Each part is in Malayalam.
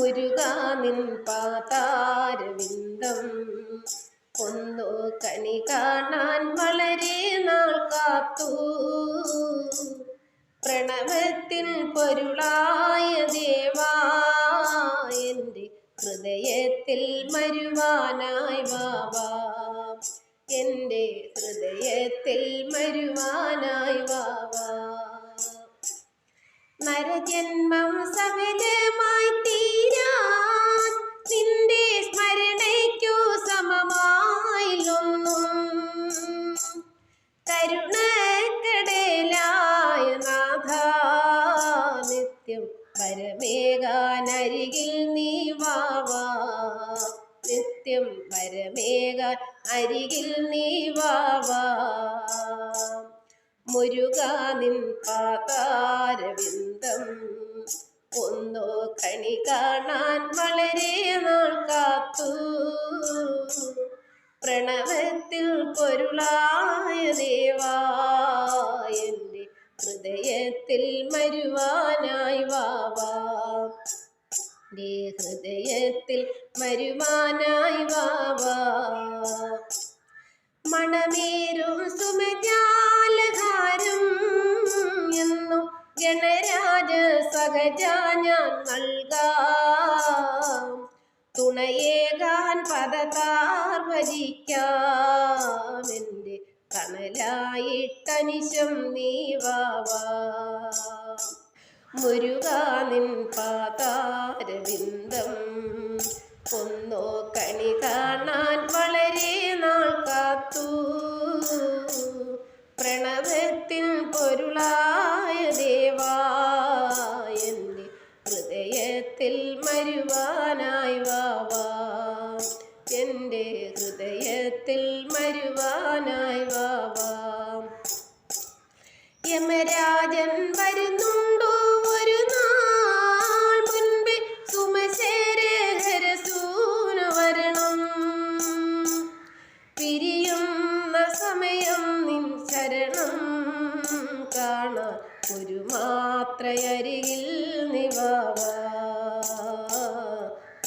മുരുകാ നിൻ പാതാരവിന്ദം. ഒന്നു കണി കാണാൻ വളരെ നാൾ കാത്തു. പ്രണവത്തിൻ പൊരുളായ ദേവാ എന്റെ ഹൃദയത്തിൽ മരുവാനായി വാവാ എന്റെ ഹൃദയത്തിൽ മരുവാനായി വാവാ നരജന്മം സഫലമായി വരമേകാനരികിൽ നീ വാവാ നിത്യം വരമേകാൻ അരികിൽ നീ വാവാ മുരുകാ നിൻ പാതാരവിന്ദം ഒന്നോ കണി കാണാൻ വളരെ നാൾ കാത്തു. പ്രണവത്തിൽ പൊരുളായ ദേവാ എന്റെ ഹൃദയത്തിൽ വാവാ എന്റെ ഹൃദയത്തിൽ മരുവാനായി വാവാ മണമേരും സുമജാലഹാരം എന്നും ഗണരാജ ഞാൻ നൽകാം. തുണയേകാൻ പദതാർ ഭജിക്കാമെന്റെ കണലായിട്ടനിശം നീ വാവാ മുരുകാ നിൻ പാതാരവിന്ദം ഒന്നോ കണി കാണാൻ വളരെ നാൾ കാത്തു. പ്രണവത്തിൻ പൊരുളായ ദേവാ എന്റെ ഹൃദയത്തിൽ മരുവാനായി വാവാ. എന്റെ ഹൃദയത്തിൽ മരുവാനായി വാവാ. യമരാജൻ വരുന്നുണ്ടോ കാണാൻ ഒരു മാത്രയരികിൽ നിവാവ.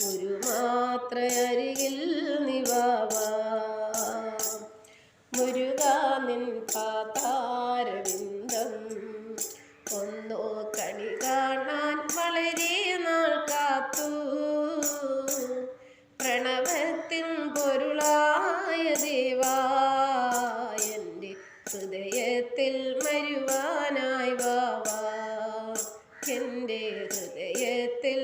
ഒരു മാത്രയരികിൽ നിവാവ. മുരുകാ നിൻ പാതാരവിന്ദം ഒന്നോ കണി കാണാൻ വളരെ നാൾ കാത്തു. പ്രണവത്തിൻ പൊരുളായ ഹൃദയത്തിൽ മരുവാനായി വാവാ എന്റെ ഹൃദയത്തിൽ